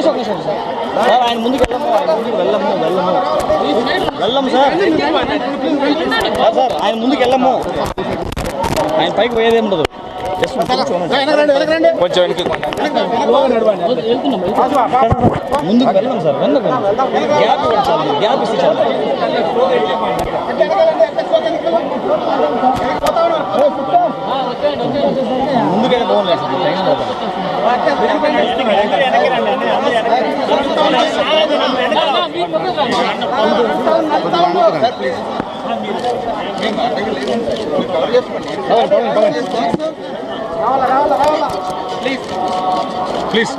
నిమిషం, ఒకే నిమిషం. సార్ ఆయన ముందుకు వెళ్ళము ఆయన ముందుకు వెళ్ళము వెళ్ళము వెళ్ళము సార్. సార్, ఆయన ముందుకు వెళ్ళము ఆయన పైకి పోయేది ఉండదు. కొంచెం ముందుకు వెళ్ళం సార్ వెళ్ళం గ్యాప్ ఇవ్వండి గ్యాప్ ఇస్తే చాలు. ముందుకైతే టైం ప్లీజ్ ప్లీజ్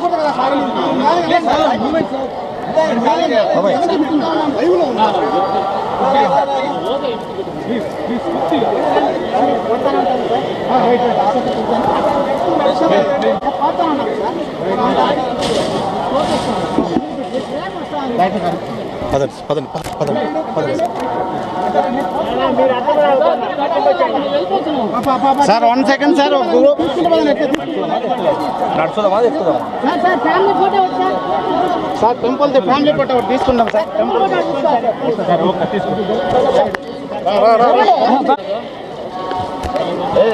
పదండి పదండి పదండి పదండి. Sir one second sir sir temple family photo ఒకటి తీసుకుందాం సార్. టెంపుల్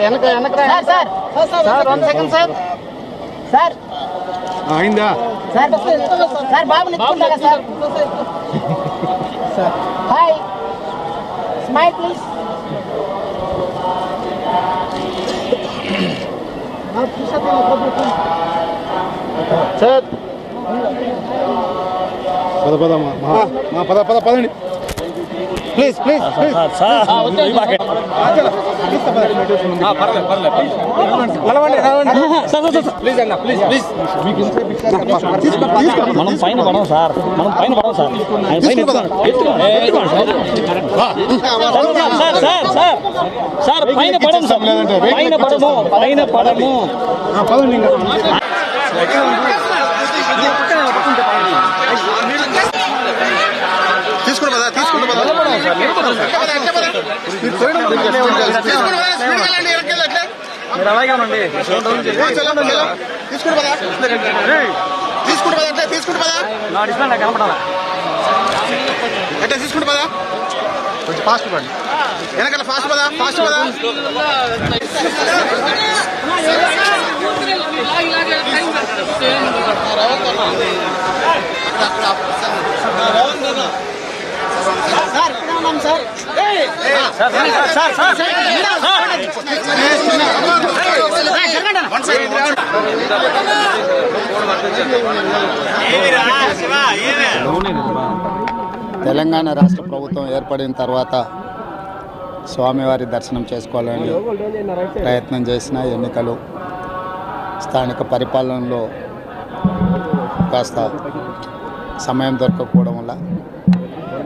వెనక వెనక. Sir sir sir one second sir sir. అయిందా? సార్ సార్ బాబు నిచ్చుకుంటారా sir hi. Smile please. Sir పద పద మా మా పద పద పదండి please please please. Sir sir ఈ పాకెట్ ప్లీజ్ అన్న ప్లీజ్ ప్లీజ్. మనం పైన పడం సార్. మనం పైన పడం సార్. ఆయన పైన. సార్. సార్ సార్ సార్ పైన పడం సార్. పైన పడము పైన పడము పదండి ఇంకా తీసుకుని పద తీసుకుని పద మీరు అలాగే ఉండండి తీసుకుని పద తీసుకుని పద అంటే తీసుకుని పద నా డిస్ప్లే నాకు కనపడాలా అంటే తీసుకుని పద కొంచెం ఫాస్ట్ పడండి వెనకాల ఫాస్ట్ పద ఫాస్ట్ పద సార్ ఇక్కడ ఉన్నాం sir. Sir sir sir sir Telangana రాష్ట్ర ప్రభుత్వం ఏర్పడిన తర్వాత స్వామివారి దర్శనం చేసుకోవాలని ప్రయత్నం చేసిన ఎన్నికలు స్థానిక పరిపాలనలో కాస్త సమయం దొరకకపోవడం వల్ల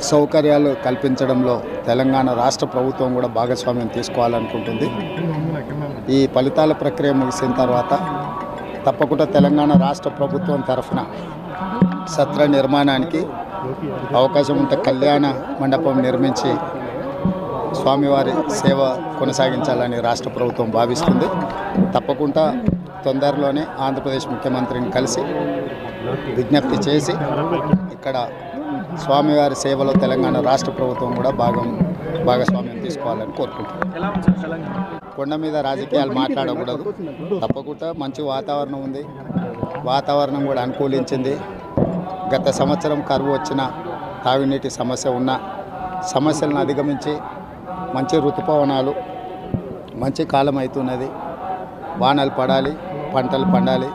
సౌకర్యాలు కల్పించడంలో తెలంగాణ రాష్ట్ర ప్రభుత్వం కూడా భాగస్వామ్యం తీసుకోవాలనుకుంటుంది. ఈ ఫలితాల ప్రక్రియ ముగిసిన తర్వాత తప్పకుండా తెలంగాణ రాష్ట్ర ప్రభుత్వం తరఫున సత్ర నిర్మాణానికి అవకాశం ఉంటే కళ్యాణ మండపం నిర్మించి స్వామివారి సేవ కొనసాగించాలని రాష్ట్ర ప్రభుత్వం భావిస్తుంది. తప్పకుండా తొందరలోనే ఆంధ్రప్రదేశ్ ముఖ్యమంత్రిని కలిసి విజ్ఞప్తి చేసి ఇక్కడ స్వామివారి సేవలో తెలంగాణ రాష్ట్ర ప్రభుత్వం కూడా భాగం భాగస్వామ్యం తీసుకోవాలని కోరుకుంటున్నాను కొండ మీద రాజకీయాలు మాట్లాడకూడదు. తప్పకుండా మంచి వాతావరణం ఉంది. వాతావరణం కూడా అనుకూలించింది. గత సంవత్సరం కరువు వచ్చిన తాగునీటి సమస్య ఉన్న సమస్యలను అధిగమించి మంచి ఋతుపవనాలు మంచి కాలం అవుతున్నది. వానలు పడాలి పంటలు పండాలి.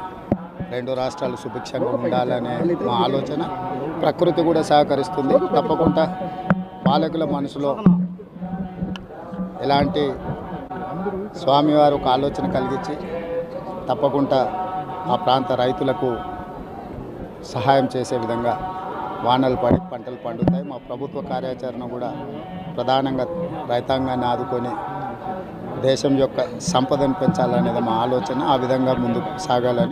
రెండు రాష్ట్రాలు సుభిక్షంగా ఉండాలనే మా ఆలోచన. ప్రకృతి కూడా సహకరిస్తుంది. తప్పకుండా పాలకుల మనసులో ఎలాంటి స్వామివారు ఒక ఆలోచన కలిగించి తప్పకుండా ఆ ప్రాంత రైతులకు సహాయం చేసే విధంగా వానలు పడి పంటలు పండుతాయి. మా ప్రభుత్వ కార్యాచరణ కూడా ప్రధానంగా రైతాంగాన్ని ఆదుకొని దేశం యొక్క సంపదను పెంచాలనేది మా ఆలోచన. ఆ విధంగా ముందుకు సాగాలని